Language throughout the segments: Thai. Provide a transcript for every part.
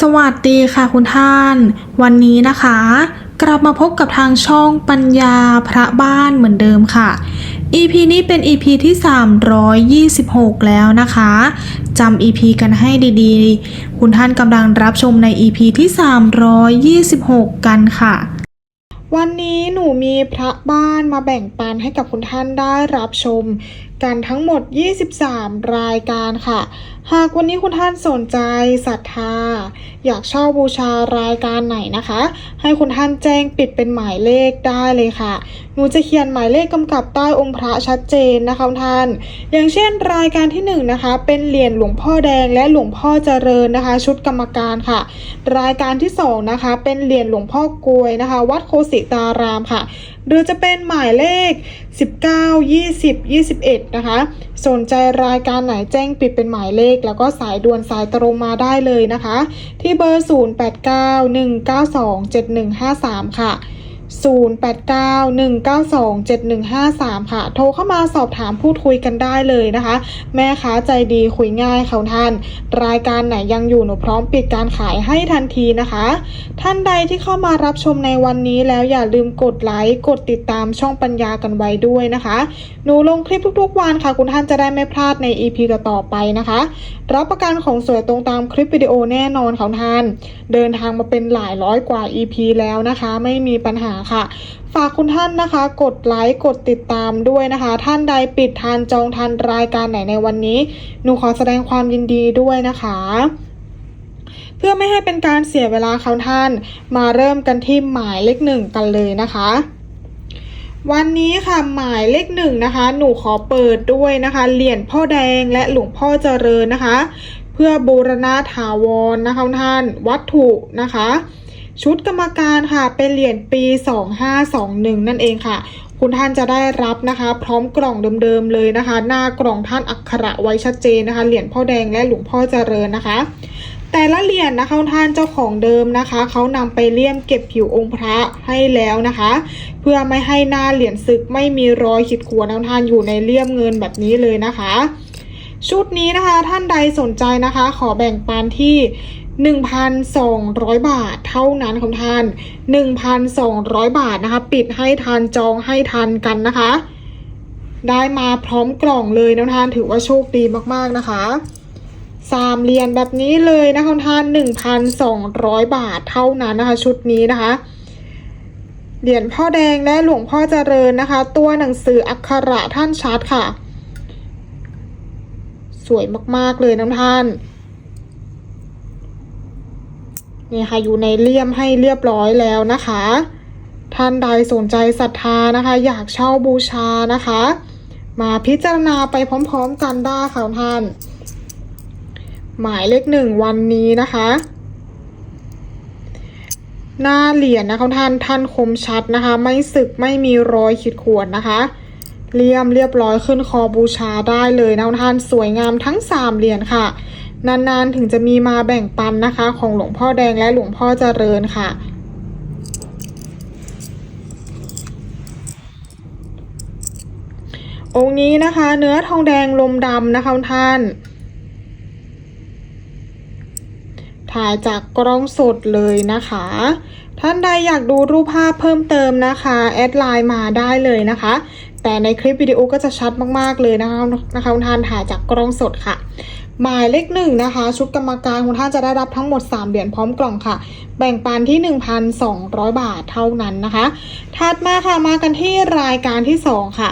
สวัสดีค่ะคุณท่าน วันนี้นะคะ กลับมาพบกับทางช่องปัญญาพระบ้านเหมือนเดิมค่ะ EP นี้เป็น EP ที่ 326 แล้วนะคะจำ EP กันให้ดีๆ คุณท่านกำลังรับชมใน EP ที่ 326 กันค่ะ วันนี้หนูมีพระบ้านมาแบ่งปันให้กับคุณท่านได้รับชมกันทั้งหมด 23 รายการค่ะ หากวันนี้คุณท่านสนใจศรัทธา อยากเช่าบูชารายการไหนนะคะ ให้คุณท่านแจ้งปิดเป็นหมายเลขได้เลยค่ะ หนูจะเขียนหมายเลขกำกับใต้องค์พระชัดเจนนะคะคุณท่าน อย่างเช่นรายการที่1นงนะคะ เป็นเหรียญหลวงพ่อแดงและหลวงพ่อเจริญนะคะ ชุดกรรมการค่ะ รายการที่2นะคะ เป็นเหรียญหลวงพ่อกลวยนะคะ วัดโคสิตารามค่ะ หรือจะเป็นหมายเลข 19 20 21นะคะ สนใจรายการไหนแจ้งปิดเป็นหมายเลข แล้วก็สายด่วนสายตรงมาได้เลยนะคะ ที่เบอร์ 0891927153 ค่ะ 0891927153 ค่ะ โทรเข้ามาสอบถามพูดคุยกันได้เลยนะคะ แม่ค้าใจดีคุยง่ายเขาท่าน รายการไหนยังอยู่หนูพร้อมปิดการขายให้ทันทีนะคะ ท่านใดที่เข้ามารับชมในวันนี้แล้วอย่าลืมกดไลค์กดติดตามช่องปัญญากันไว้ด้วยนะคะ หนูลงคลิปทุกๆวันค่ะ คุณท่านจะได้ไม่พลาดใน EP ต่อๆไปนะคะ รับประกันของสวยตรงตามคลิปวิดีโอแน่นอนของท่าน เดินทางมาเป็นหลายร้อยกว่า EP แล้วนะคะ ไม่มีปัญหาค่ะ ฝากคุณท่านนะคะ กดไลค์กดติดตามด้วยนะคะ ท่านใดปิดทานจองทันรายการไหนในวันนี้ หนูขอแสดงความยินดีด้วยนะคะเพื่อไม่ให้เป็นการเสียเวลาเขาท่าน มาเริ่มกันที่หมายเลขหนึ่งกันเลยนะคะ วันนี้ค่ะหมายเลขหนึ่งนะคะ หนูขอเปิดด้วยนะคะ เหรียญพ่อแดงและหลวงพ่อเจริญนะคะ เพื่อบูรณาถาวรนะคะท่าน วัตถุนะคะ ชุดกรรมการค่ะ เป็นเหรียญปี 2521 นั่นเองค่ะ คุณท่านจะได้รับนะคะ พร้อมกล่องเดิมๆเลยนะคะ หน้ากล่องท่านอักขระไว้ชัดเจนนะคะ เหรียญพ่อแดงและหลวงพ่อเจริญนะคะ แต่ละเหรียญนะคะท่านเจ้าของเดิมนะคะ เขานำไปเลี่ยมเก็บผิวองค์พระให้แล้วนะคะ เพื่อไม่ให้หน้าเหรียญศึกไม่มีรอยขีดข่วนนะท่านอยู่ในเลี่ยมเงินแบบนี้เลยนะคะ ชุดนี้นะคะท่านใดสนใจนะคะ ขอแบ่งปันที่ 1,200 บาทเท่านั้นของท่าน 1,200 บาทนะคะ ปิดให้ทันจองให้ทันกันนะคะ ได้มาพร้อมกล่องเลยนะท่านถือว่าโชคดีมากๆนะคะสามเหรียญแบบนี้เลยนะคะท่าน1,200บาทเท่านั้นนะคะ ชุดนี้นะคะ เหรียญพ่อแดงและหลวงพ่อเจริญนะคะ ตัวหนังสืออักขระท่านชัดค่ะ สวยมากๆเลยนะท่าน นี่ค่ะอยู่ในเลี่ยมให้เรียบร้อยแล้วนะคะ ท่านใดสนใจศรัทธานะคะ อยากเช่าบูชานะคะ มาพิจารณาไปพร้อมๆกันได้ค่ะท่าน หมายเลขหนึ่งวันนี้นะคะ หน้าเหรียญนะคะท่านท่านคมชัดนะคะ ไม่สึกไม่มีรอยขีดข่วนนะคะเลี่ยมเรียบร้อยขึ้นคอบูชาได้เลยนะท่านสวยงามทั้งสามเหรียญค่ะ นานๆถึงจะมีมาแบ่งปันนะคะ ของหลวงพ่อแดงและหลวงพ่อเจริญค่ะ องค์นี้นะคะ เนื้อทองแดงลมดำนะคะท่าน ถ่ายจากกล้องสดเลยนะคะ ท่านใดอยากดูรูปภาพเพิ่มเติมนะคะ แอดไลน์มาได้เลยนะคะแต่ในคลิปวิดีโอก็จะชัดมาก ๆ เลยนะคะนะคะท่านถ่ายจากกล้องสดค่ะ หมายเลขหนึ่งนะคะ ชุดกรรมการคุณท่านจะได้รับทั้งหมด 3 เหรียญพร้อมกล่องค่ะ แบ่งปันที่ 1,200 บาทเท่านั้นนะคะ ถัดมาค่ะมากันที่รายการที่ 2 ค่ะ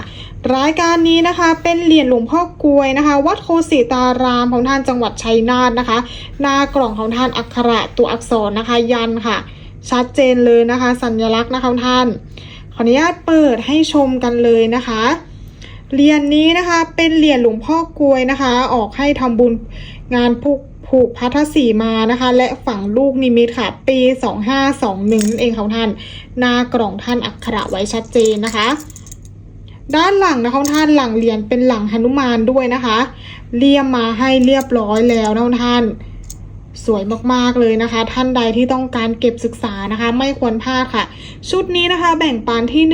รายการนี้นะคะเป็นเหรียญหลวงพ่อกลวยนะคะ วัดโคสิตารามของท่านจังหวัดชัยนาทนะคะ หน้ากล่องของท่านอักขระตัวอักษรนะคะ ยันค่ะ ชัดเจนเลยนะคะ สัญลักษณ์นะคะท่าน ขออนุญาตเปิดให้ชมกันเลยนะคะ เหรียญนี้นะคะเป็นเหรียญหลวงพ่อกลวยนะคะ ออกให้ทำบุญงานผูกผูกพัทธสีมานะคะ และฝังลูกนิมิตค่ะ ปี2521นั่นเองค่ะท่าน หน้ากล่องท่านอักขระไว้ชัดเจนนะคะ ด้านหลังนะคะท่านหลังเหรียญเป็นหลังหนุมานด้วยนะคะเลี่ยมมาให้เรียบร้อยแล้วนะท่าน สวยมากๆเลยนะคะ ท่านใดที่ต้องการเก็บศึกษานะคะ ไม่ควรพลาดค่ะ ชุดนี้นะคะแบ่งปันที่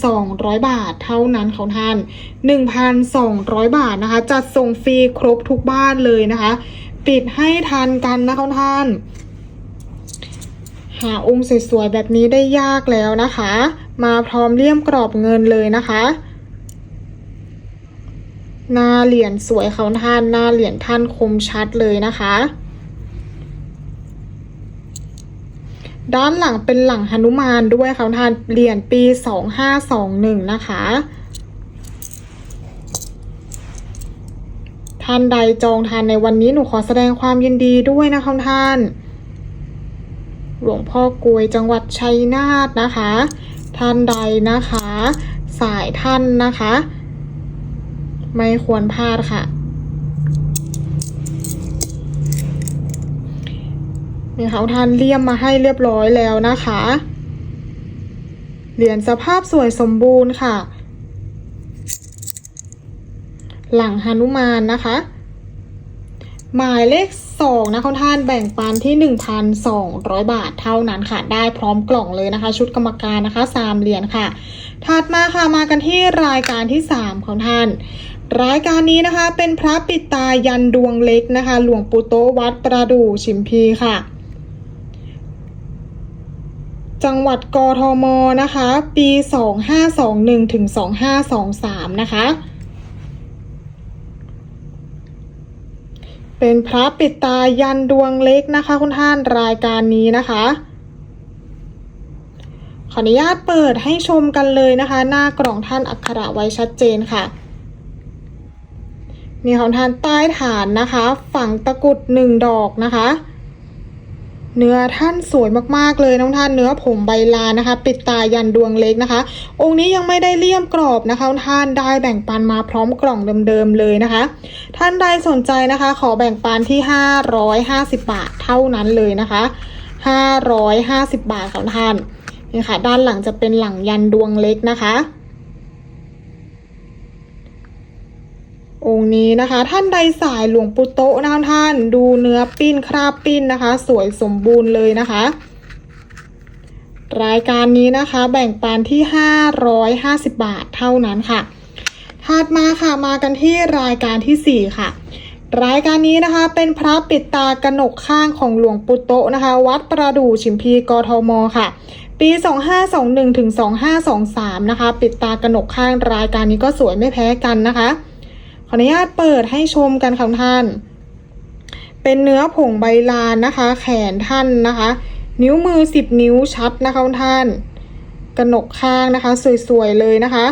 1,200 บาทเท่านั้นของท่าน 1,200 บาทนะคะ จัดส่งฟรีครบทุกบ้านเลยนะคะ ปิดให้ทันกันนะคะท่าน หาองค์สวยๆแบบนี้ได้ยากแล้วนะคะ มาพร้อมเลี่ยมกรอบเงินเลยนะคะหน้าเหรียญสวยเขาท่านหน้าเหรียญท่านคมชัดเลยนะคะ ด้านหลังเป็นหลังหนุมานด้วยเขาท่านเหรียญปี 2521 นะคะ ท่านใดจองทานในวันนี้หนูขอแสดงความยินดีด้วยนะคะท่าน หลวงพ่อกวยจังหวัดชัยนาทนะคะ ท่านใดนะคะ สายท่านนะคะ ไม่ควรพลาดค่ะ นี่เขาทานเลี่ยมมาให้เรียบร้อยแล้วนะคะ เหรียญสภาพสวยสมบูรณ์ค่ะ หลังหนุมานนะคะ หมายเลขสองนะคุณท่านแบ่งปันที่1,200บาทเท่านั้นค่ะ ได้พร้อมกล่องเลยนะคะ ชุดกรรมการนะคะสามเหรียญค่ะ ถัดมาค่ะมากันที่รายการที่3ของท่านรายการนี้นะคะเป็นพระปิดตายันดวงเล็กนะคะ หลวงปู่โตวัดประดู่ชิมพีค่ะ จังหวัดกทมนะคะ ปี 2521ถึง2523 นะคะ เป็นพระปิดตายันดวงเล็กนะคะ คุณท่านรายการนี้นะคะ ขออนุญาตเปิดให้ชมกันเลยนะคะ หน้ากล่องท่านอักขระไว้ชัดเจนค่ะมีของท่านใต้ฐานนะคะ ฝังตะกุดหนึ่งดอกนะคะ เนื้อท่านสวยมากๆเลยน้องท่านเนื้อผมใบลานนะคะ ปิดตายันดวงเล็กนะคะ องค์นี้ยังไม่ได้เลี่ยมกรอบนะคะท่านได้แบ่งปันมาพร้อมกล่องเดิมๆเลยนะคะ ท่านใดสนใจนะคะ ขอแบ่งปันที่ 550 บาทเท่านั้นเลยนะคะ 550 บาทของท่านนี่ค่ะ ด้านหลังจะเป็นหลังยันดวงเล็กนะคะ องค์นี้นะคะ ท่านใดสายหลวงปู่โตะนะคะท่านดูเนื้อปิ้นคราบปิ้นนะคะ สวยสมบูรณ์เลยนะคะ รายการนี้นะคะแบ่งปันที่ 550 บาทเท่านั้นค่ะถัดมาค่ะมากันที่รายการที่ 4 ค่ะ รายการนี้นะคะเป็นพระปิดตากระหนกข้างของหลวงปู่โตะนะคะ วัดประดู่ชิมพีกทมค่ะปี 2521ถึง2523 นะคะ ปิดตากระหนกข้างรายการนี้ก็สวยไม่แพ้กันนะคะ ขออนุญาตเปิดให้ชมกันค่ะท่าน เป็นเนื้อผงใบลานนะคะ แขนท่านนะคะ นิ้วมือ10นิ้วชัดนะคะท่านกระหนกข้างนะคะ สวยๆเลยนะคะ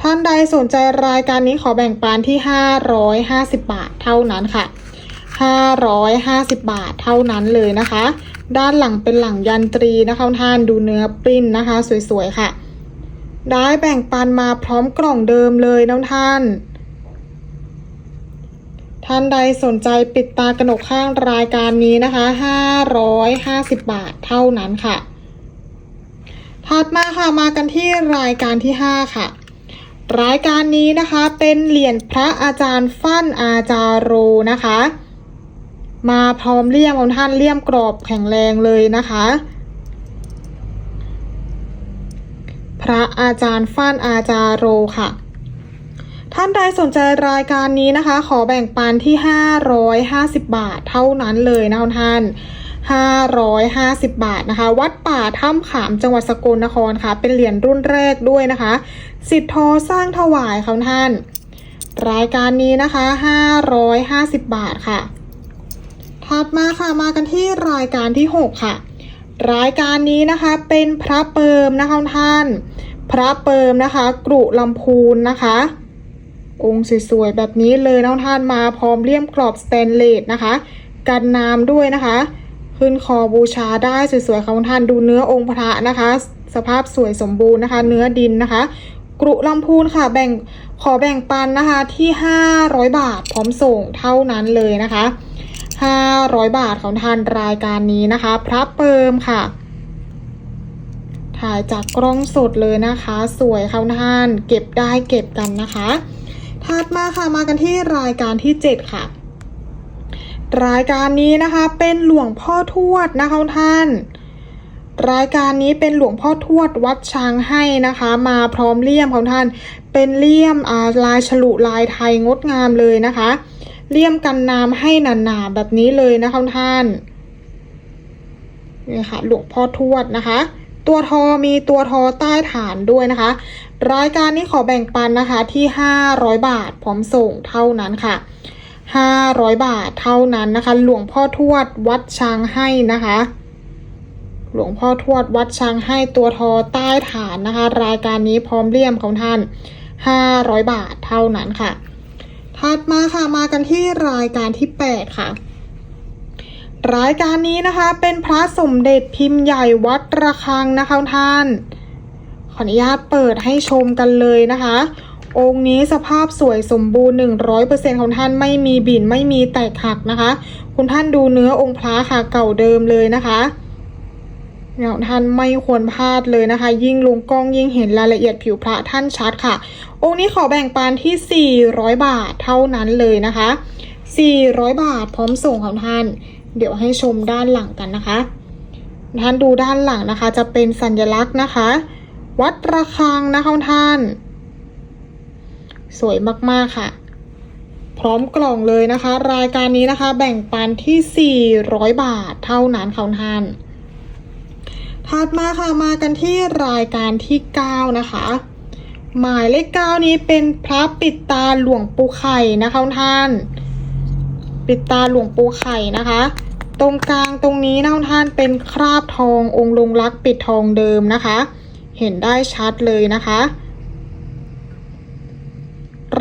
ท่านใดสนใจรายการนี้ขอแบ่งปันที่ 550 บาทเท่านั้นค่ะ 550 บาทเท่านั้นเลยนะคะ ด้านหลังเป็นหลังยันตรีนะคะท่านดูเนื้อปริ้นนะคะ สวยๆค่ะ ได้แบ่งปันมาพร้อมกล่องเดิมเลยน้องท่าน ท่านใดสนใจปิดตากระหนกข้างรายการนี้นะคะ 550 บาทเท่านั้นค่ะ ถัดมาค่ะมากันที่รายการที่ 5 ค่ะ รายการนี้นะคะเป็นเหรียญพระอาจารย์ฟั่นอาจารโรนะคะ มาพร้อมเลี่ยมของท่านเลี่ยมกรอบแข็งแรงเลยนะคะ พระอาจารย์ฟั่นอาจารโรค่ะ ท่านใดสนใจรายการนี้นะคะ ขอแบ่งปันที่ 550 บาทเท่านั้นเลยนะท่าน550 บาทนะคะ วัดป่าถ้ำขามจังหวัดสกลนครค่ะ เป็นเหรียญรุ่นแรกด้วยนะคะ สิทธโทสร้างถวายค่ะท่าน รายการนี้นะคะ 550 บาทค่ะ ถัดมาค่ะมากันที่รายการที่ 6 ค่ะ รายการนี้นะคะเป็นพระเปิมนะคะท่าน พระเปิมนะคะกรุลำพูนนะคะ องค์สวยๆแบบนี้เลยน้องท่านมาพร้อมเลี่ยมกรอบสแตนเลสนะคะ กันน้ำด้วยนะคะ ขึ้นคอบูชาได้สวยๆค่ะท่านดูเนื้อองค์พระนะคะ สภาพสวยสมบูรณ์นะคะ เนื้อดินนะคะกรุลำพูนค่ะแบ่งขอแบ่งปันนะคะที่ 500 บาทพร้อมส่งเท่านั้นเลยนะคะ 500 บาทของท่านรายการนี้นะคะ พระเปิมค่ะ ถ่ายจากกล้องสดเลยนะคะ สวยค่ะท่านเก็บได้เก็บกันนะคะ ถัดมาค่ะมากันที่รายการที่ 7 ค่ะ รายการนี้นะคะเป็นหลวงพ่อทวดนะคะท่าน รายการนี้เป็นหลวงพ่อทวดวัดช้างให้นะคะ มาพร้อมเลี่ยมของท่าน เป็นเลี่ยมลายฉลุลายไทยงดงามเลยนะคะ เลี่ยมกันน้ำให้หนาๆแบบนี้เลยนะคะท่านนี่ค่ะหลวงพ่อทวดนะคะ ตัวทอมีตัวทอใต้ฐานด้วยนะคะ รายการนี้ขอแบ่งปันนะคะที่ 500 บาทพร้อมส่งเท่านั้นค่ะ 500 บาทเท่านั้นนะคะ หลวงพ่อทวดวัดช้างให้นะคะ หลวงพ่อทวดวัดช้างให้ตัวทอใต้ฐานนะคะ รายการนี้พร้อมเลี่ยมของท่าน 500 บาทเท่านั้นค่ะ ถัดมาค่ะมากันที่รายการที่ 8 ค่ะรายการนี้นะคะเป็นพระสมเด็จพิมพ์ใหญ่วัดระฆังนะคะท่าน ขออนุญาตเปิดให้ชมกันเลยนะคะ องค์นี้สภาพสวยสมบูรณ์100%ของท่านไม่มีบินไม่มีแตกหักนะคะ คุณท่านดูเนื้อองค์พระค่ะเก่าเดิมเลยนะคะเนี่ยท่านไม่ควรพลาดเลยนะคะ ยิ่งลงกล้องยิ่งเห็นรายละเอียดผิวพระท่านชัดค่ะ องค์นี้ขอแบ่งปันที่ 400 บาทเท่านั้นเลยนะคะ 400 บาทพร้อมส่งของท่าน เดี๋ยวให้ชมด้านหลังกันนะคะ ท่านดูด้านหลังนะคะ จะเป็นสัญลักษณ์นะคะ วัดระฆังนะคะท่าน สวยมากๆค่ะ พร้อมกล่องเลยนะคะ รายการนี้นะคะแบ่งปันที่ 400 บาทเท่านั้นค่ะท่านถัดมาค่ะมากันที่รายการที่ 9 นะคะ หมายเลข 9 นี้เป็นพระปิดตาหลวงปู่ไข่นะคะท่าน ปิดตาหลวงปู่ไข่นะคะ ตรงกลางตรงนี้นะท่านเป็นคราบทององค์ลงรักปิดทองเดิมนะคะ เห็นได้ชัดเลยนะคะ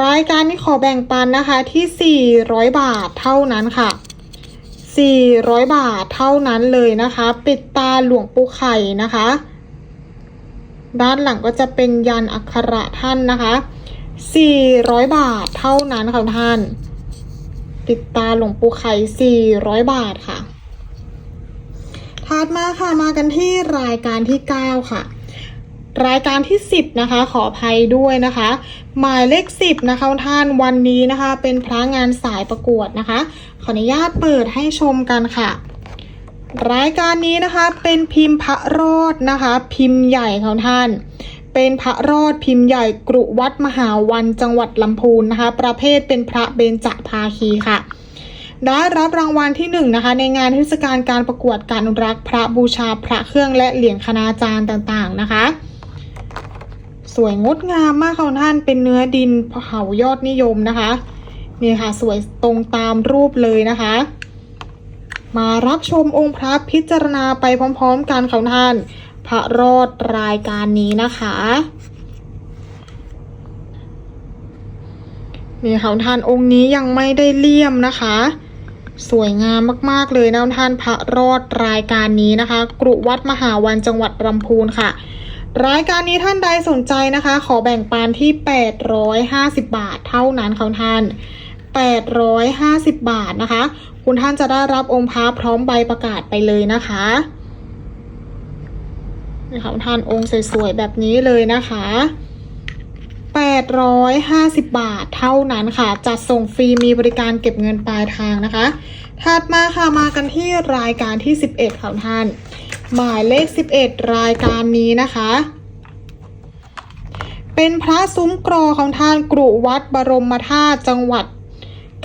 รายการนี้ขอแบ่งปันนะคะที่ 400 บาทเท่านั้นค่ะ 400 บาทเท่านั้นเลยนะคะ ปิดตาหลวงปู่ไข่นะคะ ด้านหลังก็จะเป็นยันอักขระท่านนะคะ 400 บาทเท่านั้นค่ะท่านปิดตาหลวงปู่ไข่400 บาทค่ะถัดมาค่ะ มากันที่รายการที่ 9 ค่ะ รายการที่ 10 นะคะ ขออภัยด้วยนะคะ หมายเลข 10 นะคะท่านวันนี้นะคะ เป็นพระงานสายประกวดนะคะ ขออนุญาตเปิดให้ชมกันค่ะ รายการนี้นะคะเป็นพิมพ์พระรอดนะคะ พิมพ์ใหญ่ของท่าน เป็นพระรอดพิมพ์ใหญ่กรุวัดมหาวันจังหวัดลำพูนนะคะ ประเภทเป็นพระเบญจภาคีค่ะได้รับรางวัลที่หนึ่งนะคะในงานเทศกาลการประกวดการอนุรักษ์พระบูชาพระเครื่องและเหรียญคณาจารย์ต่างๆนะคะ สวยงดงามมากค่ะท่านเป็นเนื้อดินเผายอดนิยมนะคะนี่ค่ะสวยตรงตามรูปเลยนะคะ มารับชมองค์พระพิจารณาไปพร้อมๆกันค่ะท่าน พระรอดรายการนี้นะคะนี่ค่ะท่านองค์นี้ยังไม่ได้เลี่ยมนะคะ สวยงามมากๆเลยนะท่านพระรอดรายการนี้นะคะ กรุวัดมหาวันจังหวัดลำพูนค่ะ รายการนี้ท่านใดสนใจนะคะ ขอแบ่งปันที่ 850 บาทเท่านั้นค่ะท่าน 850 บาทนะคะ คุณท่านจะได้รับองค์พระพร้อมใบประกาศไปเลยนะคะนี่ค่ะท่านองค์สวยๆแบบนี้เลยนะคะ850 บาทเท่านั้นค่ะ จัดส่งฟรีมีบริการเก็บเงินปลายทางนะคะ ถัดมาค่ะมากันที่รายการที่ 11ค่ะท่าน หมายเลข 11 รายการนี้นะคะ เป็นพระซุ้มกรอของท่านกรุวัดบรมธาตุจังหวัด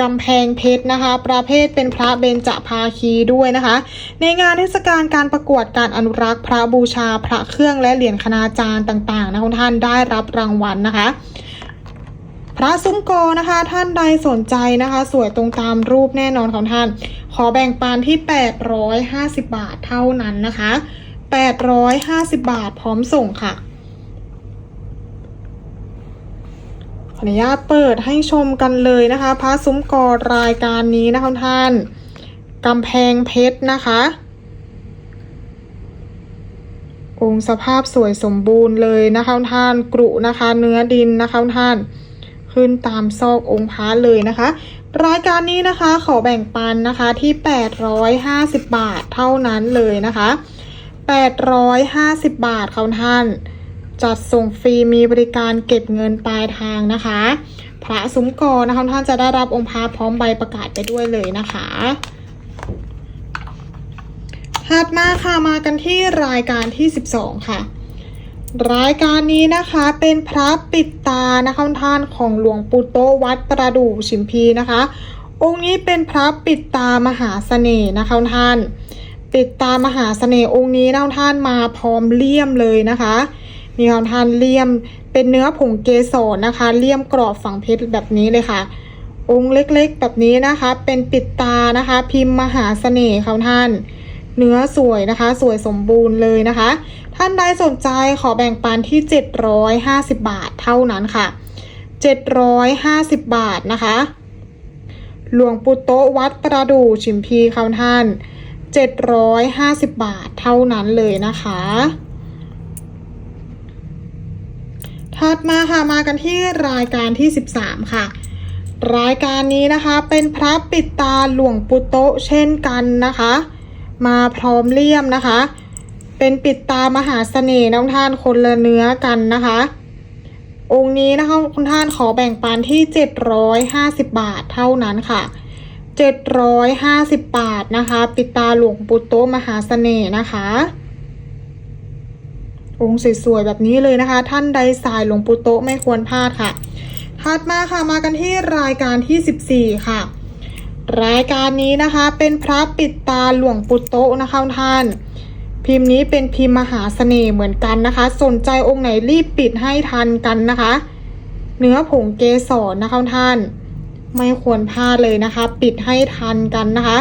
กำแพงเพชรนะคะ ประเภทเป็นพระเบญจภาคีด้วยนะคะ ในงานเทศกาลการประกวดการอนุรักษ์พระบูชาพระเครื่องและเหรียญคณาจารย์ต่างๆนะคุณท่านได้รับรางวัลนะคะ พระซุ้มกอนะคะ ท่านใดสนใจนะคะ สวยตรงตามรูปแน่นอนของท่าน ขอแบ่งปันที่ 850 บาทเท่านั้นนะคะ 850 บาทพร้อมส่งค่ะขออนุญาตเปิดให้ชมกันเลยนะคะ พระซุ้มกอรายการนี้นะคะท่านกำแพงเพชรนะคะองค์สภาพสวยสมบูรณ์เลยนะคะท่านกรุนะคะ เนื้อดินนะคะท่าน ขึ้นตามซอกองค์พระเลยนะคะ รายการนี้นะคะขอแบ่งปันนะคะที่ 850 บาทเท่านั้นเลยนะคะ 850 บาทค่ะท่าน จัดส่งฟรีมีบริการเก็บเงินปลายทางนะคะ พระซุ้มกอนะคะท่านจะได้รับองค์พระพร้อมใบประกาศไปด้วยเลยนะคะถัดมาค่ะมากันที่รายการที่ 12 ค่ะ รายการนี้นะคะเป็นพระปิดตานะคะท่านของหลวงปู่โตวัดประดู่ชิมพีนะคะ องค์นี้เป็นพระปิดตามหาเสน่ห์นะคะท่าน ปิดตามหาเสน่ห์องค์นี้นะท่านมาพร้อมเลี่ยมเลยนะคะนี่ค่ะท่านเลี่ยมเป็นเนื้อผงเกสรนะคะ เลี่ยมกรอบฝังเพชรแบบนี้เลยค่ะ องค์เล็กๆแบบนี้นะคะ เป็นปิดตานะคะ พิมพ์มหาเสน่ห์ค่ะท่าน เนื้อสวยนะคะ สวยสมบูรณ์เลยนะคะ ท่านใดสนใจขอแบ่งปันที่ 750 บาทเท่านั้นค่ะ 750 บาทนะคะ หลวงปู่โตวัดประดู่ชิมพีค่ะท่าน 750 บาทเท่านั้นเลยนะคะถัดมาค่ะมากันที่รายการที่ 13 ค่ะ รายการนี้นะคะเป็นพระปิดตาหลวงปู่โตเช่นกันนะคะ มาพร้อมเลี่ยมนะคะ เป็นปิดตามหาเสน่ห์น้องท่านคนละเนื้อกันนะคะ องค์นี้นะคะคุณท่านขอแบ่งปันที่ 750 บาทเท่านั้นค่ะ 750 บาทนะคะ ปิดตาหลวงปู่โตมหาเสน่ห์นะคะองค์สวยๆแบบนี้เลยนะคะ ท่านใดสายหลวงปู่โตไม่ควรพลาดค่ะถัดมาค่ะมากันที่รายการที่ 14 ค่ะ รายการนี้นะคะเป็นพระปิดตาหลวงปู่โตนะคะท่าน พิมพ์นี้เป็นพิมพ์มหาเสน่ห์เหมือนกันนะคะ สนใจองค์ไหนรีบปิดให้ทันกันนะคะ เนื้อผงเกสรนะคะท่าน ไม่ควรพลาดเลยนะคะ ปิดให้ทันกันนะคะ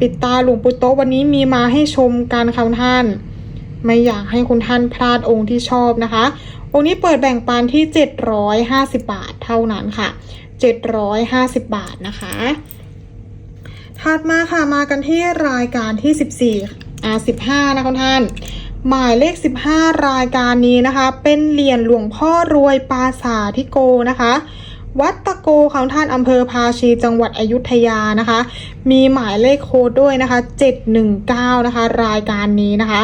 ปิดตาหลวงปู่โตวันนี้มีมาให้ชมกันค่ะท่าน ไม่อยากให้คุณท่านพลาดองค์ที่ชอบนะคะ องค์นี้เปิดแบ่งปันที่ 750 บาทเท่านั้นค่ะ 750 บาทนะคะ ถัดมาค่ะมากันที่รายการที่ 14อ่า15 นะคุณท่าน หมายเลข 15 รายการนี้นะคะ เป็นเหรียญหลวงพ่อรวยปราสาทิโกนะคะ วัดตะโกของท่านอำเภอภาชีจังหวัดอยุธยานะคะ มีหมายเลขโค้ดด้วยนะคะ 719 นะคะ รายการนี้นะคะ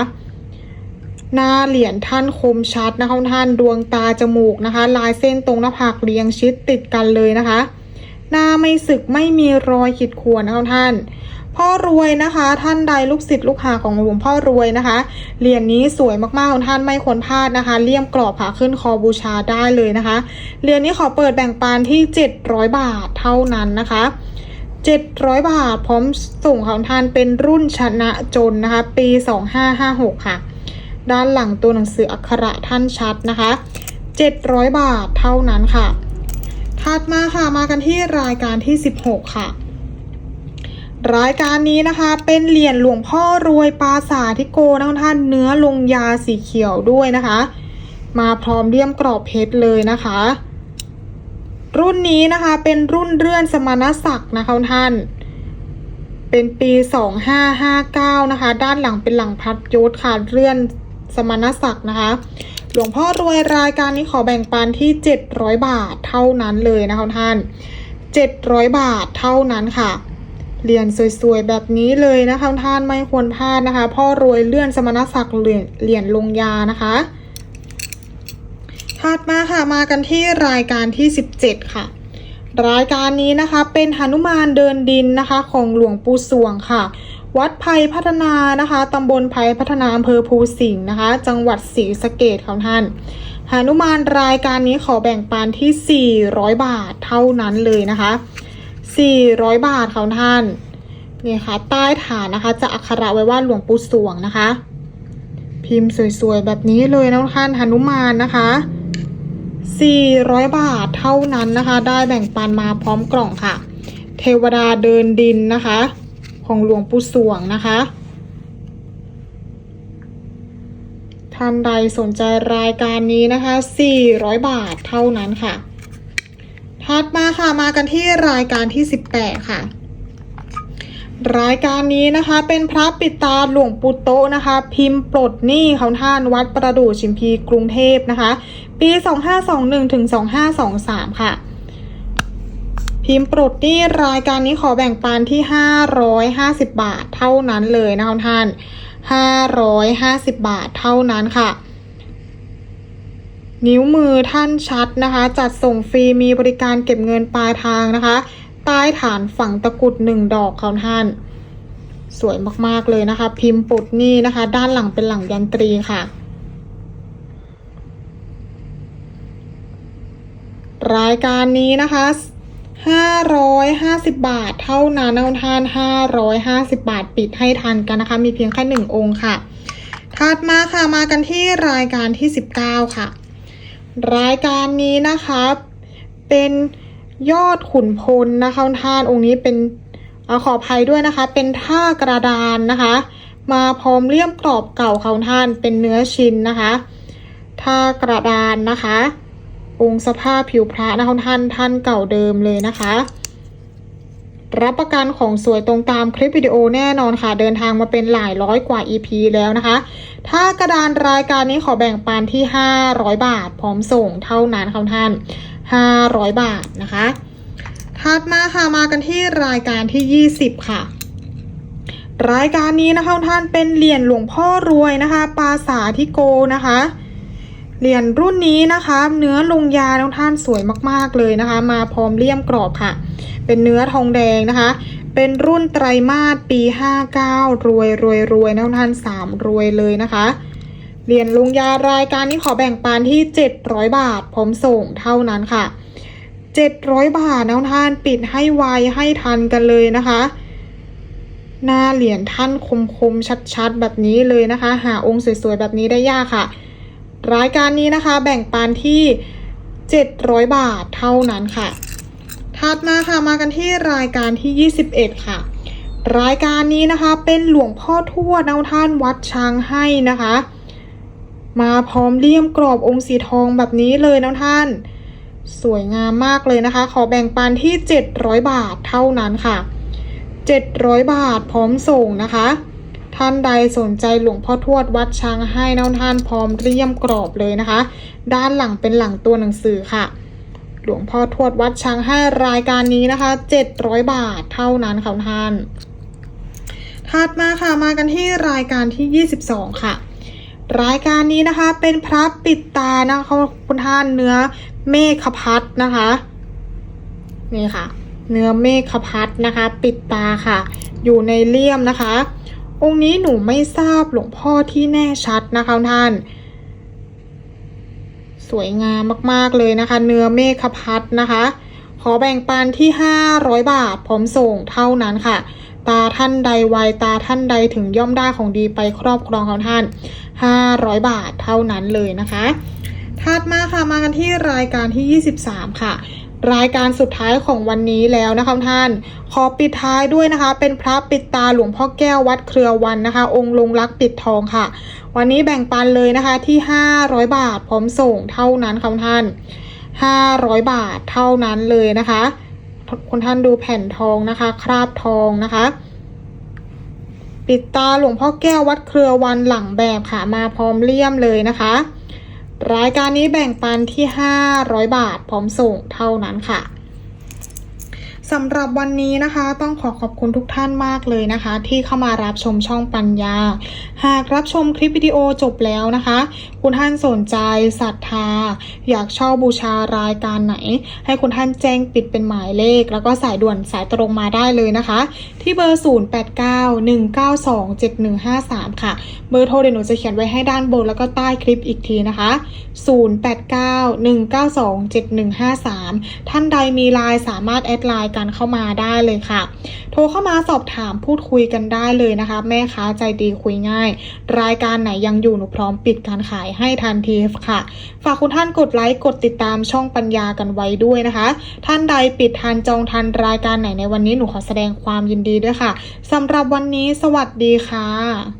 หน้าเหรียญท่านคมชัดนะคะท่านดวงตาจมูกนะคะ ลายเส้นตรงหน้าผากเรียงชิดติดกันเลยนะคะ หน้าไม่สึกไม่มีรอยขีดข่วนนะคะท่าน พ่อรวยนะคะ ท่านใดลูกศิษย์ลูกหาของหลวงพ่อรวยนะคะเหรียญนี้สวยมากๆของท่านไม่ควรพลาดนะคะเลี่ยมกรอบผาขึ้นคอบูชาได้เลยนะคะเหรียญนี้ขอเปิดแบ่งปันที่ 700 บาทเท่านั้นนะคะ700 บาทพร้อมส่งของท่านเป็นรุ่นชนะจนนะคะ ปี 2556 ค่ะ ด้านหลังตัวหนังสืออักขระท่านชัดนะคะ 700 บาทเท่านั้นค่ะ ถัดมาค่ะมากันที่รายการที่ 16 ค่ะ รายการนี้นะคะเป็นเหรียญหลวงพ่อรวยปราสาทิโกนะท่านเนื้อลงยาสีเขียวด้วยนะคะ มาพร้อมเลี่ยมกรอบเพชรเลยนะคะ รุ่นนี้นะคะเป็นรุ่นเรื่อนสมณศักดิ์นะคะท่านเป็นปี 2559 นะคะ ด้านหลังเป็นหลังพัดยศค่ะเรื่อนสมณศักดิ์นะคะ ลวงพ่อรวยรายการนี้ขอแบ่งปันที่ 700 บาทเท่านั้นเลยนะคะท่าน 700 บาทเท่านั้นค่ะเหรียญสวยๆ แบบนี้เลยนะคะท่านไม่ควรพลาดนะคะ พ่อรวยเลื่อนสมณศักดิ์เหรียญเหรียญลงยานะคะถัดมาค่ะมากันที่รายการที่ 17 ค่ะ รายการนี้นะคะเป็นหนุมานเดินดินนะคะ ของหลวงปู่สวงค่ะ วัดไผ่พัฒนานะคะตำบลไผ่พัฒนาอำเภอภูสิงห์นะคะ จังหวัดศรีสะเกดของท่านหานุมานรายการนี้ขอแบ่งปันที่ 400 บาทเท่านั้นเลยนะคะ 400 บาทของท่านนี่ค่ะใต้ฐานนะคะจะอักขระไว้ว่าหลวงปู่สวงนะคะ พิมพ์สวยๆแบบนี้เลยนะท่านหานุมานนะคะ 400 บาทเท่านั้นนะคะ ได้แบ่งปันมาพร้อมกล่องค่ะ เทวดาเดินดินนะคะ ของหลวงปู่สวงนะคะ ท่านใดสนใจรายการนี้นะคะ 400 บาทเท่านั้นค่ะ ถัดมาค่ะมากันที่รายการที่ 18 ค่ะ รายการนี้นะคะเป็นพระปิดตาหลวงปู่โตนะคะ พิมพ์ปลดหนี้ของท่านวัดประดู่ชิมพีกรุงเทพนะคะ ปี 2521ถึง2523 ค่ะ พิมพ์ปลดหนี้รายการนี้ขอแบ่งปันที่ 550 บาทเท่านั้นเลยนะคะท่าน 550 บาทเท่านั้นค่ะนิ้วมือท่านชัดนะคะ จัดส่งฟรีมีบริการเก็บเงินปลายทางนะคะ ใต้ฐานฝั่งตะกรุดหนึ่งดอกของท่าน สวยมากๆเลยนะคะ พิมพ์ปุดนี่นะคะ ด้านหลังเป็นหลังยันตรีค่ะ รายการนี้นะคะ 550 บาท เท่านั้นนะท่าน 550 บาทปิดให้ทันกันนะคะ มีเพียงแค่หนึ่งองค์ค่ะ ถัดมาค่ะมากันที่รายการที่ 19 ค่ะ รายการนี้นะคะเป็นยอดขุนพลนะคะท่านองค์นี้เป็นอขออภัยด้วยนะคะ เป็นท่ากระดานนะคะ มาพร้อมเลี่ยมกรอบเก่าเของท่านเป็นเนื้อชิ้นนะคะ ท่ากระดานนะคะ องสภาพผิวพระนะคะท่านท่านเก่าเดิมเลยนะคะ รับประกันของสวยตรงตามคลิปวิดีโอแน่นอนค่ะ เดินทางมาเป็นหลายร้อยกว่า EP แล้วนะคะ ถ้ากระดานรายการนี้ขอแบ่งปันที่ 500 บาท พร้อมส่งเท่านั้นค่ะท่าน 500 บาทนะคะถัดมาค่ะมากันที่รายการที่ 20 ค่ะรายการนี้นะคะท่านเป็นเหรียญหลวงพ่อรวยนะคะ ปาสาธิโกนะคะ เหรียญรุ่นนี้นะคะ เนื้อลงยาทุกท่านสวยมากๆเลยนะคะ มาพร้อมเลี่ยมกรอบค่ะ เป็นเนื้อทองแดงนะคะ เป็นรุ่นไตรมาสปี 59 รวยรวยรวยนะทุกท่าน3 รวยเลยนะคะเหรียญลงยารายการนี้ขอแบ่งปันที่ 700 บาทพร้อมส่งเท่านั้นค่ะ 700 บาทนะท่านปิดให้ไวให้ทันกันเลยนะคะ หน้าเหรียญท่านคมๆชัดๆ แบบนี้เลยนะคะ หาองค์สวยๆ แบบนี้ได้ยากค่ะ รายการนี้นะคะ แบ่งปันที่ 700 บาทเท่านั้นค่ะ ถัดมาค่ะมากันที่รายการที่ 21 ค่ะ รายการนี้นะคะเป็นหลวงพ่อทวดนะท่านวัดช้างให้นะคะ มาพร้อมเลี่ยมกรอบองค์สีทองแบบนี้เลยนะท่าน สวยงามมากเลยนะคะ ขอแบ่งปันที่ 700 บาทเท่านั้นค่ะ 700 บาทพร้อมส่งนะคะ ท่านใดสนใจหลวงพ่อทวดวัดช้างให้นะท่านพร้อมเรียมกรอบเลยนะคะ ด้านหลังเป็นหลังตัวหนังสือค่ะ หลวงพ่อทวดวัดช้างให้รายการนี้นะคะ 700 บาทเท่านั้นค่ะท่านถัดมาค่ะมากันที่รายการที่ 22 ค่ะ รายการนี้นะคะเป็นพระปิดตานะคะคุณท่านเนื้อเมฆพัดนะคะนี่ค่ะ เนื้อเมฆพัดนะคะ ปิดตาค่ะ อยู่ในเลี่ยมนะคะ องค์นี้หนูไม่ทราบหลวงพ่อที่แน่ชัดนะคะท่าน สวยงามมากๆเลยนะคะ เนื้อเมฆพัดนะคะ ขอแบ่งปันที่ 500 บาทพร้อมส่งเท่านั้นค่ะ ตาท่านใดไวตาท่านใดถึงย่อมได้ของดีไปครอบครองของท่าน 500 บาทเท่านั้นเลยนะคะถัดมาค่ะมากันที่รายการที่ 23 ค่ะ รายการสุดท้ายของวันนี้แล้วนะคะท่าน ขอปิดท้ายด้วยนะคะ เป็นพระปิดตาหลวงพ่อแก้ววัดเครือวันนะคะ องค์ลงรักปิดทองค่ะ วันนี้แบ่งปันเลยนะคะที่ 500 บาทพร้อมส่งเท่านั้นค่ะท่าน 500 บาทเท่านั้นเลยนะคะคุณท่านดูแผ่นทองนะคะ คราบทองนะคะ ปิดตาหลวงพ่อแก้ววัดเครือวันหลังแบบค่ะมาพร้อมเลี่ยมเลยนะคะ รายการนี้แบ่งปันที่ 500 บาทพร้อมส่งเท่านั้นค่ะ สำหรับวันนี้นะคะต้องขอขอบคุณทุกท่านมากเลยนะคะ ที่เข้ามารับชมช่องปัญญา หากรับชมคลิปวิดีโอจบแล้วนะคะ คุณท่านสนใจศรัทธา อยากเช่าบูชารายการไหน ให้คุณท่านแจ้งปิดเป็นหมายเลข แล้วก็สายด่วนสายตรงมาได้เลยนะคะ ที่เบอร์ 0891927153 ค่ะ เบอร์โทรเดี๋ยวหนูจะเขียนไว้ให้ด้านบนแล้วก็ใต้คลิปอีกทีนะคะ 0891927153 ท่านใดมีไลน์สามารถแอดไลน์กันเข้ามาได้เลยค่ะ โทรเข้ามาสอบถามพูดคุยกันได้เลยนะคะ แม่ค้าใจดีคุยง่าย รายการไหนยังอยู่หนูพร้อมปิดการขายให้ทันทีค่ะ ฝากคุณท่านกดไลค์กดติดตามช่องปัญญากันไว้ด้วยนะคะ ท่านใดปิดทันจองทันรายการไหนในวันนี้หนูขอแสดงความยินดีด้วยค่ะสำหรับวันนี้สวัสดีค่ะ